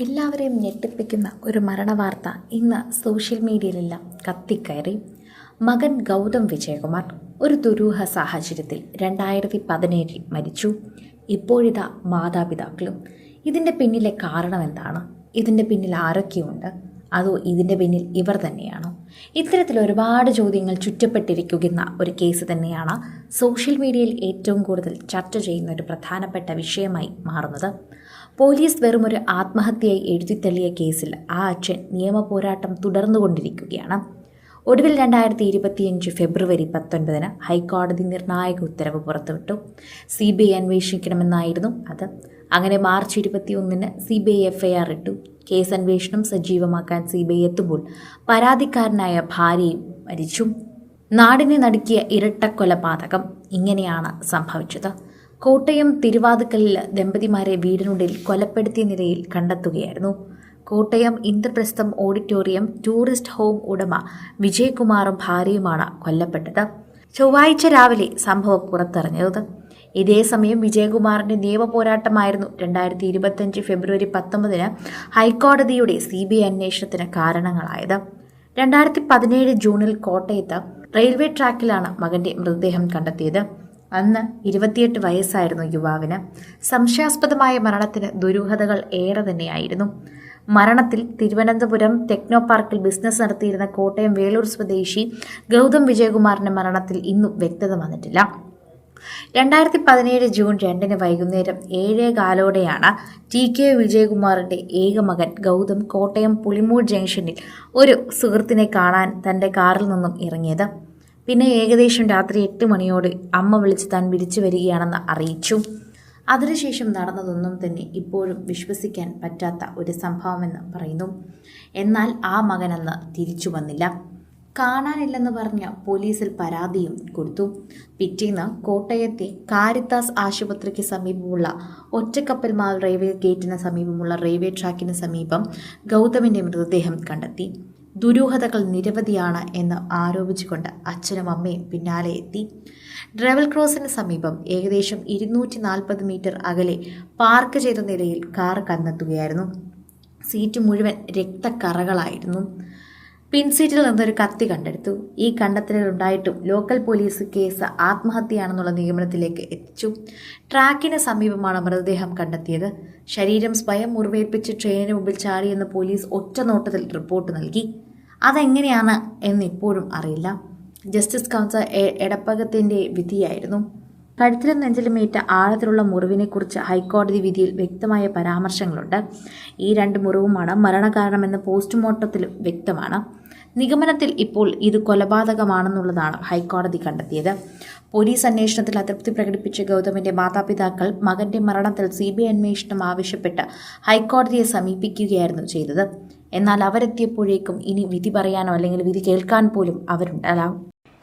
എല്ലാവരെയും ഞെട്ടിപ്പിക്കുന്ന ഒരു മരണവാർത്ത ഇന്ന് സോഷ്യൽ മീഡിയയിലെല്ലാം. കത്തിക്കയറി. മകൻ ഗൗതം വിജയകുമാർ ഒരു ദുരൂഹ സാഹചര്യത്തിൽ രണ്ടായിരത്തി പതിനേഴിൽ മരിച്ചു. ഇപ്പോഴിതാ മാതാപിതാക്കളും. ഇതിന്റെ പിന്നിലെ കാരണം എന്താണ്? ഇതിന്റെ പിന്നിൽ ആരൊക്കെയുണ്ട്? അതോ ഇതിന്റെ പിന്നിൽ ഇവർ തന്നെയാണോ? ഇത്തരത്തിൽ ഒരുപാട് ചോദ്യങ്ങൾ ചുറ്റപ്പെട്ടിരിക്കുന്ന ഒരു കേസ് തന്നെയാണ് സോഷ്യൽ മീഡിയയിൽ ഏറ്റവും കൂടുതൽ ചർച്ച ചെയ്യുന്ന ഒരു പ്രധാനപ്പെട്ട വിഷയമായി മാറുന്നത്. പോലീസ് വെറും ഒരു ആത്മഹത്യയായി എഴുതിത്തള്ളിയ കേസിൽ ആ അച്ഛൻ നിയമ പോരാട്ടം തുടർന്നുകൊണ്ടിരിക്കുകയാണ്. ഒടുവിൽ രണ്ടായിരത്തി ഇരുപത്തിയഞ്ച് ഫെബ്രുവരി പത്തൊൻപതിന് ഹൈക്കോടതി നിർണായക ഉത്തരവ് പുറത്തുവിട്ടു. സി ബി ഐ അന്വേഷിക്കണമെന്നായിരുന്നു അത്. അങ്ങനെ മാർച്ച് ഇരുപത്തിയൊന്നിന് സി ബി ഐ എഫ്ഐആർ ഇട്ടു. കേസ് അന്വേഷണം സജീവമാക്കാൻ സി ബി ഐ എത്തുമ്പോൾ പരാതിക്കാരനായ ഭാര്യയും മരിച്ചു. നാടിനെ നടുക്കിയ ഇരട്ടക്കൊലപാതകം ഇങ്ങനെയാണ് സംഭവിച്ചത്. കോട്ടയം തിരുവാതുക്കലിൽ ദമ്പതിമാരെ വീടിനുള്ളിൽ കൊലപ്പെടുത്തിയ നിലയിൽ കണ്ടെത്തുകയായിരുന്നു. Kottayam Indraprastham auditorium tourist home ഉടമ വിജയകുമാറും ഭാര്യയുമാണ് കൊല്ലപ്പെട്ടത്. ചൊവ്വാഴ്ച രാവിലെ സംഭവം പുറത്തറിഞ്ഞത് ഇതേസമയം വിജയകുമാറിന്റെ നിയമപോരാട്ടമായിരുന്നു രണ്ടായിരത്തി ഇരുപത്തഞ്ച് ഫെബ്രുവരി പത്തൊമ്പതിന് ഹൈക്കോടതിയുടെ സി ബി ഐ അന്വേഷണത്തിന് കാരണങ്ങളായത്. രണ്ടായിരത്തി പതിനേഴ് ജൂണിൽ കോട്ടയത്ത് റെയിൽവേ ട്രാക്കിലാണ് മകന്റെ മൃതദേഹം കണ്ടെത്തിയത്. അന്ന് ഇരുപത്തിയെട്ട് വയസ്സായിരുന്നു യുവാവിന്. സംശയാസ്പദമായ മരണത്തിന് ദുരൂഹതകൾ ഏറെ തന്നെയായിരുന്നു. മരണത്തിൽ തിരുവനന്തപുരം ടെക്നോ പാർക്കിൽ ബിസിനസ് നടത്തിയിരുന്ന കോട്ടയം വേലൂർ സ്വദേശി ഗൗതം വിജയകുമാറിന്റെ മരണത്തിൽ ഇന്നും വ്യക്തത വന്നിട്ടില്ല. രണ്ടായിരത്തി പതിനേഴ് ജൂൺ രണ്ടിന് വൈകുന്നേരം ഏഴേ കാലോടെയാണ് ടി കെ വിജയകുമാറിന്റെ ഏക മകൻ ഗൗതം കോട്ടയം പുളിമൂർ ജംഗ്ഷനിൽ ഒരു സുഹൃത്തിനെ കാണാൻ തന്റെ കാറിൽ നിന്നും ഇറങ്ങിയത്. പിന്നെ ഏകദേശം രാത്രി എട്ട് മണിയോടെ അമ്മ വിളിച്ച് താൻ വിളിച്ചു വരികയാണെന്ന് അറിയിച്ചു. അതിനുശേഷം നടന്നതൊന്നും തന്നെ ഇപ്പോഴും വിശ്വസിക്കാൻ പറ്റാത്ത ഒരു സംഭവമെന്ന് പറയുന്നു. എന്നാൽ ആ മകനെന്ന് തിരിച്ചു വന്നില്ല. കാണാനില്ലെന്ന് പറഞ്ഞ പോലീസിൽ പരാതിയും കൊടുത്തു. പിറ്റേന്ന് കോട്ടയത്തെ കാരിത്താസ് ആശുപത്രിക്ക് സമീപമുള്ള ഒറ്റക്കപ്പൽ മാൽ റെയിൽവേ ഗേറ്റിന് സമീപമുള്ള റെയിൽവേ ട്രാക്കിന് സമീപം ഗൗതമിന്റെ മൃതദേഹം കണ്ടെത്തി. ദുരൂഹതകൾ നിരവധിയാണ് എന്ന് ആരോപിച്ചുകൊണ്ട് അച്ഛനും അമ്മയും പിന്നാലെ എത്തി. ഡ്രവൽ ക്രോസിന് സമീപം ഏകദേശം ഇരുന്നൂറ്റി നാൽപ്പത് മീറ്റർ അകലെ പാർക്ക് ചെയ്ത നിലയിൽ കാർ കന്നെത്തുകയായിരുന്നു സീറ്റ് മുഴുവൻ രക്തക്കറകളായിരുന്നു. പിൻസീറ്റിൽ നിന്നൊരു കത്തി കണ്ടെടുത്തു. ഈ കണ്ടെത്തലുണ്ടായിട്ടും ലോക്കൽ പോലീസ് കേസ് ആത്മഹത്യയാണെന്നുള്ള നിഗമനത്തിലേക്ക് എത്തിച്ചു. ട്രാക്കിന് സമീപമാണ് മൃതദേഹം കണ്ടെത്തിയത്. ശരീരം സ്വയം മുറിവേൽപ്പിച്ച് ട്രെയിനിന് മുമ്പിൽ ചാടിയെന്ന് പോലീസ് ഒറ്റ നോട്ടത്തിൽ റിപ്പോർട്ട് നൽകി. അതെങ്ങനെയാണ് എന്നിപ്പോഴും അറിയില്ല. ജസ്റ്റിസ് കൗൺസിൽ എടപ്പകത്തിന്റെ വിധിയായിരുന്നു. കഴുത്തിലും നെഞ്ചിലുമേറ്റ ആഴത്തിലുള്ള മുറിവിനെക്കുറിച്ച് ഹൈക്കോടതി വിധിയിൽ വ്യക്തമായ പരാമർശങ്ങളുണ്ട്. ഈ രണ്ട് മുറിവുമാണ് മരണകാരണമെന്ന് പോസ്റ്റ്മോർട്ടത്തിലും വ്യക്തമാണ്. നിഗമനത്തിൽ ഇപ്പോൾ ഇത് കൊലപാതകമാണെന്നുള്ളതാണ് ഹൈക്കോടതി കണ്ടെത്തിയത്. പോലീസ് അന്വേഷണത്തിൽ അതൃപ്തി പ്രകടിപ്പിച്ച ഗൗതമിന്റെ മാതാപിതാക്കൾ മകന്റെ മരണത്തിൽ സി ബി ഐ അന്വേഷണം ആവശ്യപ്പെട്ട് ഹൈക്കോടതിയെ സമീപിക്കുകയായിരുന്നു ചെയ്തത്. എന്നാൽ അവരെത്തിയപ്പോഴേക്കും ഇനി വിധി പറയാനോ അല്ലെങ്കിൽ വിധി കേൾക്കാൻ പോലും അവരുണ്ടാകാം